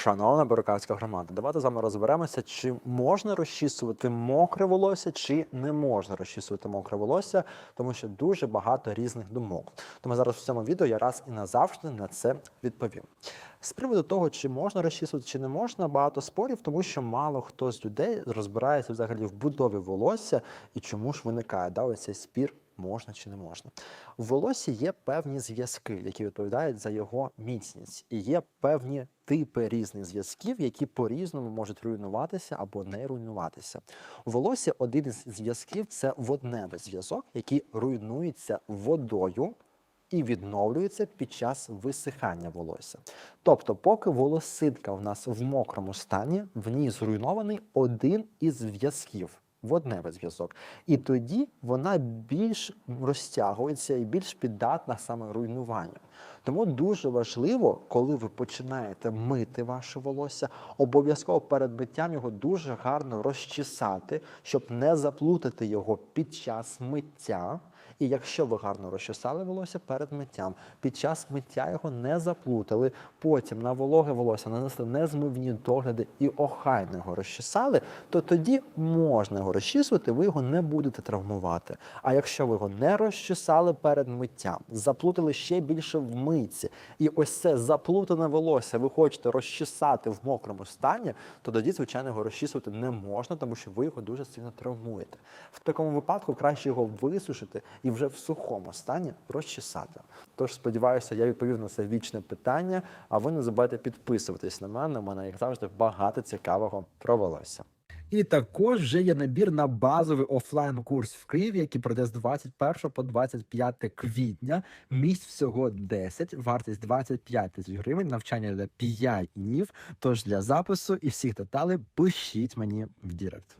Шановна Борокавська громада, давайте з вами розберемося, чи можна розчісувати мокре волосся, чи не можна розчісувати мокре волосся, тому що дуже багато різних думок. Тому зараз в цьому відео я раз і назавжди на це відповім. З приводу того, чи можна розчісувати, чи не можна, багато спорів, тому що мало хто з людей розбирається взагалі в будові волосся і чому ж виникає да, ось цей спір. Можна чи не можна. У волосі є певні зв'язки, які відповідають за його міцність, і є певні типи різних зв'язків, які по-різному можуть руйнуватися або не руйнуватися. У волосі один із зв'язків це водневий зв'язок, який руйнується водою і відновлюється під час висихання волосся. Тобто, поки волосинка в нас в мокрому стані, в ній зруйнований один із зв'язків. Водневий зв'язок. І тоді вона більш розтягується і більш піддатна саме руйнуванню. Тому дуже важливо, коли ви починаєте мити ваше волосся, обов'язково перед миттям його дуже гарно розчесати, щоб не заплутати його під час миття. І якщо ви гарно розчесали волосся перед миттям, під час миття його не заплутали, потім на вологе волосся нанесли незмивні догляди і охайно його розчесали, то тоді можна його розчісувати, ви його не будете травмувати. А якщо ви його не розчесали перед миттям, заплутали ще більше в митці, і ось це заплутане волосся ви хочете розчесати в мокрому стані, то тоді, звичайно, його розчісувати не можна, тому що ви його дуже сильно травмуєте. В такому випадку краще його висушити і вже в сухому стані розчесати. Тож сподіваюся, я відповів на це вічне питання. А ви не забувайте підписуватись на мене. У мене, як завжди, багато цікавого про волосся. І також вже є набір на базовий офлайн курс в Києві, який пройде з 21 по 25 квітня. Місць всього 10, вартість 25 тисяч гривень. Навчання для 5 днів. Тож для запису і всіх деталей пишіть мені в Дірект.